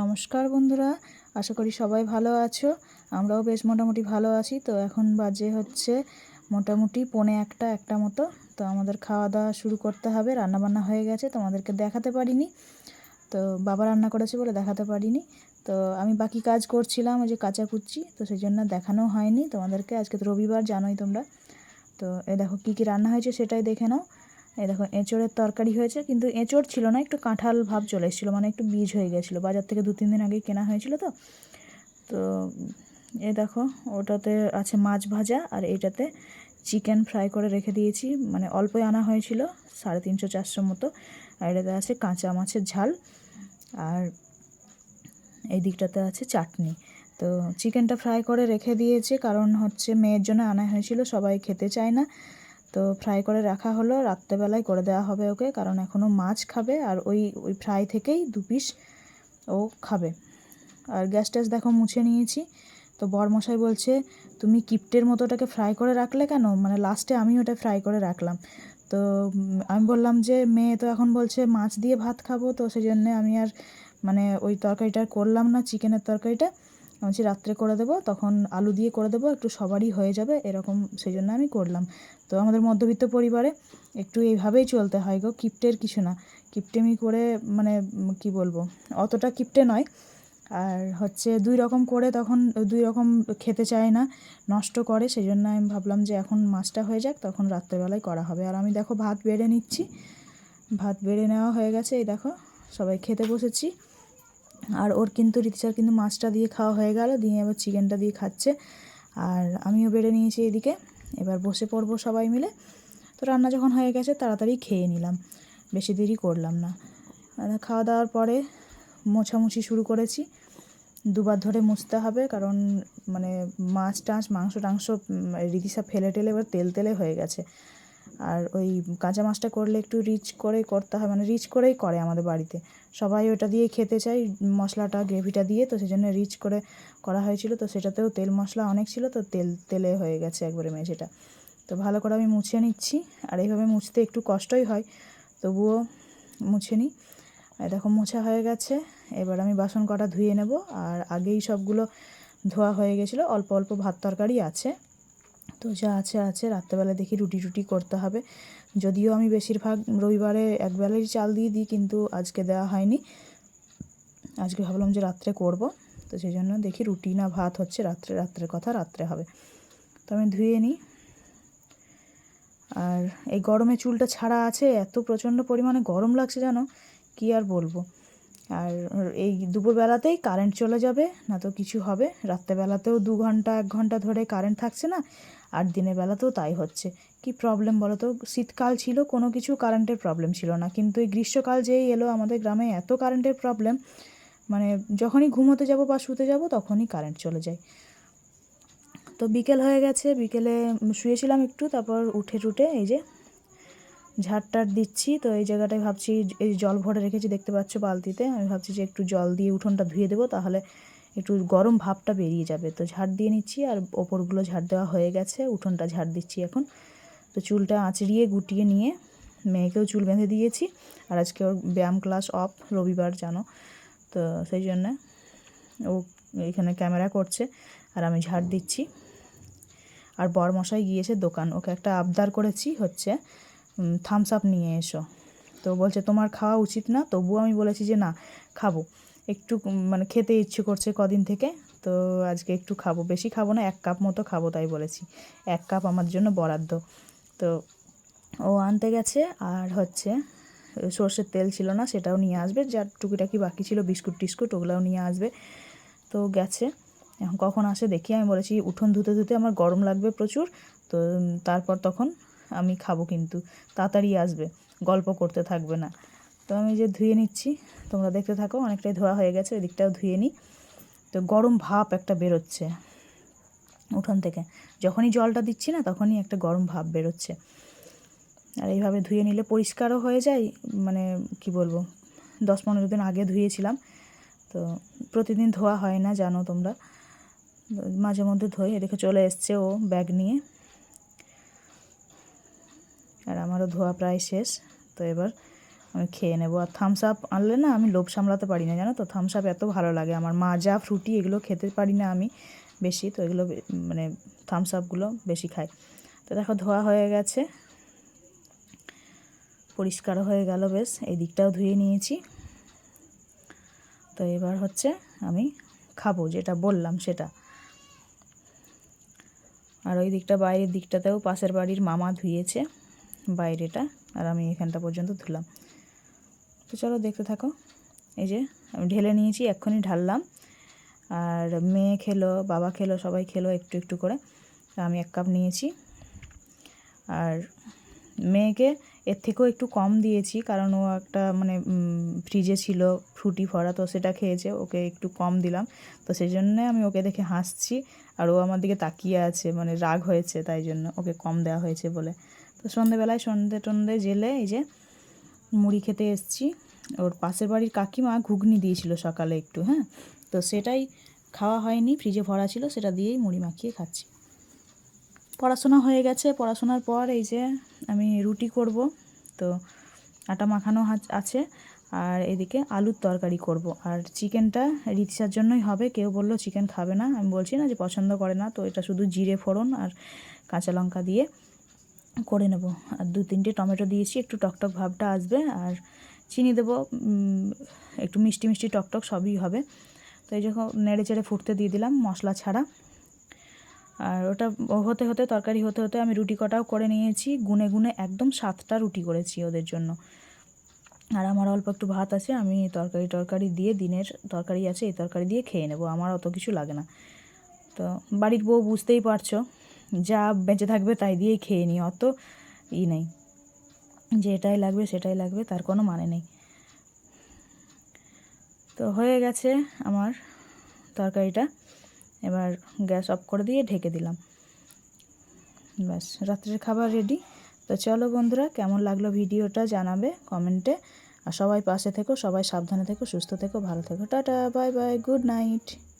নমস্কার বন্ধুরা, আশা করি সবাই ভালো আছো। আমরাও বেশ মোটামুটি ভালো আছি। তো এখন বাজে হচ্ছে মোটামুটি পৌনে একটা একটা মতো। তো আমাদের খাওয়া দাওয়া শুরু করতে হবে। রান্নাবান্না হয়ে গেছে, তোমাদেরকে দেখাতে পারিনি। তো বাবা রান্না করেছে বলে দেখাতে পারিনি। তো আমি বাকি কাজ করছিলাম, ওই যে কাঁচা কুচ্ছি তো সেই জন্য দেখানো হয়নি তোমাদেরকে। আজকে তো রবিবার, জানোই তোমরা। তো এ দেখো কী কী রান্না হয়েছে সেটাই দেখে নাও। এই দেখো, এঁচোড়ের তরকারি হয়েছে, কিন্তু এঁচোড় ছিল না, একটু কাঁঠাল ভাব চলে এসেছিল মানে একটু বীজ হয়ে গেছিল। বাজার থেকে দু তিন দিন আগে কেনা হয়েছিল তো। তো, এ দেখো, ওটাতে আছে মাছ ভাজা আর এটাতে চিকেন ফ্রাই করে রেখে দিয়েছি মানে অল্পই আনা হয়েছিল, সাড়ে তিনশো চারশো মতো। আর এটাতে আছে কাঁচা মাছের ঝাল, আর এই দিকটাতে আছে চাটনি। তো, চিকেনটা ফ্রাই করে রেখে দিয়েছে, কারণ হচ্ছে মেয়ের জন্য আনা হয়েছিল, সবাই খেতে চায় না। তো ফ্রাই করে রাখা হলো, রাত্রেবেলায় করে দেওয়া হবে ওকে, কারণ এখনও মাছ খাবে আর ওই ওই ফ্রাই থেকেই দু পিস ও খাবে। আর গ্যাস ট্যাস দেখো মুছে নিয়েছি। তো বরমশাই বলছে, তুমি কিপ্টের মতো ওটাকে ফ্রাই করে রাখলে কেন? মানে লাস্টে আমি ওটা ফ্রাই করে রাখলাম। তো আমি বললাম যে, মেয়ে তো এখন বলছে মাছ দিয়ে ভাত খাব, তো সেই জন্যে আমি আর মানে ওই তরকারিটা করলাম না, চিকেনের তরকারিটা। বলছি রাত্রে করে দেবো, তখন আলু দিয়ে করে দেবো, একটু সবারই হয়ে যাবে, এরকম সেই জন্য আমি করলাম। তো আমাদের মধ্যবিত্ত পরিবারে একটু এইভাবেই চলতে হয় গো, কিপ্টের কিছু না। কিপ্টেমি করে মানে কি বলব, অতটা কিপ্টে নয়। আর হচ্ছে দুই রকম করে তখন, দুই রকম খেতে চায় না, নষ্ট করে সেই জন্য আমি ভাবলাম যে এখন মাছটা হয়ে যাক, তখন রাত্রেবেলায় করা হবে। আর আমি দেখো ভাত বেড়ে নিচ্ছি, ভাত বেড়ে নেওয়া হয়ে গেছে, এই দেখো, সবাই খেতে বসেছি। আর ওর কিন্তু রিতিচার কিন্তু মাছটা দিয়ে খাওয়া হয়ে গেল, দিয়ে এবার চিকেনটা দিয়ে খাচ্ছে। আর আমিও বেড়ে নিয়েছি এদিকে, এবার বসে পড়ব সবাই মিলে। তো রান্না যখন হয়ে গেছে তাড়াতাড়ি খেয়ে নিলাম, বেশি দেরি করলাম না। খাওয়া দাওয়ার পরে মোছামুছি শুরু করেছি। দুবার ধরে মুছতে হবে, কারণ মানে মাছ টাছ, মাংস টাংস রিদিসা ফেলে টেলে, এবার তেল তেলে হয়ে গেছে। আর ওই কাঁচা মাছটা করলে একটু রিচ করেই করতে হয় মানে রিচ করেই করে আমাদের বাড়িতে। সবাই ওটা দিয়ে খেতে চাই মশলাটা, গ্রেভিটা দিয়ে, তো সেই জন্য রিচ করে করা হয়েছিল। তো সেটাতেও তেল মশলা অনেক ছিল, তো তেল, তেলে হয়ে গেছে একবারে মেঝেটা। তো ভালো করে আমি মুছে নিচ্ছি, আর এইভাবে মুছতে একটু কষ্টই হয়, তবুও মুছে নিই। দেখো, মোছা হয়ে গেছে, এবার আমি বাসন কটা ধুয়ে নেব, আর আগেই সবগুলো ধোয়া হয়ে গেছিল, অল্প অল্প ভাত তরকারি আছে। তো যা আছে আছে। রাত্রেবেলা দেখি রুটি টুটি করতে হবে। যদিও আমি বেশিরভাগ রবিবারে একবেলাই চাল দিয়ে দিই, কিন্তু আজকে দেওয়া হয়নি। আজকে ভাবলাম যে রাত্রে করব, তো সেই জন্য দেখি রুটি না ভাত হচ্ছে, রাত্রে, রাত্রের কথা, রাত্রে হবে। তো আমি ধুয়ে নিই। আর এই গরমে চুলটা ছাড়া আছে, এত প্রচণ্ড পরিমাণে গরম লাগছে জানো, কী আর বলব। আর এই দুপুরবেলাতেই কারেন্ট চলে যাবে, না তো কিছু হবে। রাত্রেবেলাতেও দু ঘণ্টা, এক ঘণ্টা ধরে কারেন্ট থাকছে না আর দিনের বেলাতেও তাই হচ্ছে। কি প্রবলেম বলো তো শীতকাল ছিল, কোনো কিছু কারেন্টের প্রবলেম ছিল না। কিন্তু এই গ্রীষ্মকাল যেই এলো আমাদের গ্রামে, এত কারেন্টের প্রবলেম মানে যখনই ঘুমোতে যাব বা শুতে যাব, তখনই কারেন্ট চলে যায়। তো বিকেল হয়ে গেছে, বিকেলে শুয়েছিলাম একটু, তারপর উঠে টুটে এই যে ঝাড় টাড় দিচ্ছি। তো এই জায়গাটায় ভাবছি, এই জল ভরে রেখেছি, দেখতে পাচ্ছ বালতিতে। আমি ভাবছি যে একটু জল দিয়ে উঠোনটা ধুয়ে দেবো, তাহলে একটু গরম ভাবটা বেরিয়ে যাবে। তো ঝাড় দিয়ে নিচ্ছি আর ওপরগুলো ঝাড় দেওয়া হয়ে গেছে। উঠোনটা ঝাড় দিচ্ছি এখন। তো চুলটা আঁচড়িয়ে গুটিয়ে নিয়ে মেয়েকেও চুল বেঁধে দিয়েছি। আর আজকে ওর ব্যায়াম ক্লাস অফ, রবিবার, জানো? তো সেই জন্যে ও এখানে ক্যামেরা করছে আর আমি ঝাড় দিচ্ছি। আর বরমশাই গিয়েছে দোকান। ওকে একটা আবদার করেছি হচ্ছে থামস আপ নিয়ে এসো। তো বলছে, তোমার খাওয়া উচিত না? তবুও আমি বলেছি যে, না, খাব। একটু মানে খেতে ইচ্ছে করছে কদিন থেকে। তো আজকে একটু খাব। বেশি খাব না, এক কাপ মতো খাব তাই বলেছি। এক কাপ আমার জন্য বরাদ্দ। তো ও আনতে গেছে আর হচ্ছে সর্ষের তেল ছিল না, সেটাও নিয়ে আসবে। যার টুকিটাকি বাকি ছিল, বিস্কুট টিস্কুট, ওগুলোও নিয়ে আসবে। তো গেছে। এখন কখন আসে দেখি। আমি বলেছি, উঠোন ধুতে ধুতে আমার গরম লাগবে প্রচুর। তো তারপর তখন আমি খাব কিন্তু। তাড়াতাড়ি আসবে। গল্প করতে থাকবে না। তো আমি যে ধুয়ে নিচ্ছি, তোমরা দেখতে থাকো, অনেকটাই ধোয়া হয়ে গেছে ওই ধুয়ে নিই। তো গরম ভাপ একটা বেরোচ্ছে উঠোন থেকে। যখনই জলটা দিচ্ছি না, তখনই একটা গরম ভাব বেরোচ্ছে। আর এইভাবে ধুয়ে নিলে পরিষ্কারও হয়ে যায় মানে কি বলব, দশ পনেরো দিন আগে ধুয়েছিলাম। তো প্রতিদিন ধোয়া হয় না, জানো তোমরা। মাঝে মধ্যে ধোই, এদিকে চলে এসছে ও ব্যাগ নিয়ে। আর আমারও ধোয়া প্রায় শেষ, তো এবার আমি খেয়ে নেব। আর থামস আপ আনলে না আমি লোভ সামলাতে পারি না, জানো তো? থামস আপ এত ভালো লাগে। আমার মাজা ফ্রুটি এগুলো খেতে পারি না আমি বেশি, তো এগুলো মানে থামস আপগুলো বেশি খাই। তো দেখো ধোয়া হয়ে গেছে। পরিষ্কার হয়ে গেল বেশ। এই দিকটাও ধুয়ে নিয়েছি। তো এবার হচ্ছে আমি খাব যেটা বললাম সেটা। আর ওই দিকটা বাইরের দিকটাতেও পাশের বাড়ির মামা ধুয়েছে, বাইরেটা। আর আমি এখানটা পর্যন্ত ধুলাম। তো চলো দেখতে থাকো। এই যে, আমি ঢেলে নিয়েছি, এক্ষুনি ঢাললাম। আর মেয়ে খেলো, বাবা খেলো, সবাই খেলো একটু একটু করে। আমি এক কাপ নিয়েছি। আর মেয়েকে এর থেকেও একটু কম দিয়েছি, কারণ ও একটা মানে ফ্রিজে ছিল ফ্রুটি ভরা, তো সেটা খেয়েছে, ওকে একটু কম দিলাম। তো সেই জন্যে আমি ওকে দেখে হাসছি, আর ও আমার দিকে তাকিয়ে আছে মানে রাগ হয়েছে, তাই জন্য ওকে কম দেওয়া হয়েছে বলে। তো সন্ধেবেলায় সন্ধে টন্ধে জেলে, এই যে মুড়ি খেতে এসেছি। ওর পাশের বাড়ির কাকিমা ঘুগনি দিয়েছিল সকালে একটু হ্যাঁ? তো সেটাই খাওয়া হয়নি ফ্রিজে ভরা ছিল, সেটা দিয়েই মুড়ি মাখিয়ে খাচ্ছি। পড়াশোনা হয়ে গেছে, পড়াশোনার পর এই যে আমি রুটি করব, তো আটা মাখানো আছে। আর এদিকে আলুর তরকারি করব। আর চিকেনটা রিতসার জন্যই হবে, কেউ বলল চিকেন খাবে না। আমি বলছি না যে পছন্দ করে না, তো এটা শুধু জিরে ফোড়ন আর কাঁচা লঙ্কা দিয়ে। করে নেব। আর দু তিনটে টমেটো দিয়েছি, একটু টকটক ভাবটা আসবে, আর চিনি দেবো একটু মিষ্টি মিষ্টি টকটক সবই হবে। তো এই যখন নেড়ে চেড়ে ফুটতে দিয়ে দিলাম মশলা ছাড়া। আর ওটা হতে হতে তরকারি হতে হতে আমি রুটি কটাও করে নিয়েছি, গুনে গুনে একদম সাতটা রুটি করেছি ওদের জন্য। আর আমার অল্প একটু ভাত আছে, আমি তরকারি টরকারি দিয়ে দিনের তরকারি আছে, এই তরকারি দিয়ে খেয়ে নেব, আমার অত কিছু লাগে না। তো বাড়ির বউ বুঝতেই পারছ। যা বেঁচে থাকবে তাই দিয়েই খেয়ে নিই অত ই নেই। যে এটাই লাগবে সেটাই লাগবে, তার কোনো মানে নেই। তো হয়ে গেছে আমার তরকারিটা। এবার গ্যাস অফ করে দিয়ে ঢেকে দিলাম। ব্যাস, রাত্রের খাবার রেডি তো চলো বন্ধুরা, কেমন লাগল ভিডিওটা জানাবে কমেন্টে। আর সবাই পাশে থেকো, সবাই সাবধানে থেকো, সুস্থ থেকো, ভালো থেকো। Tata, bye bye, good night.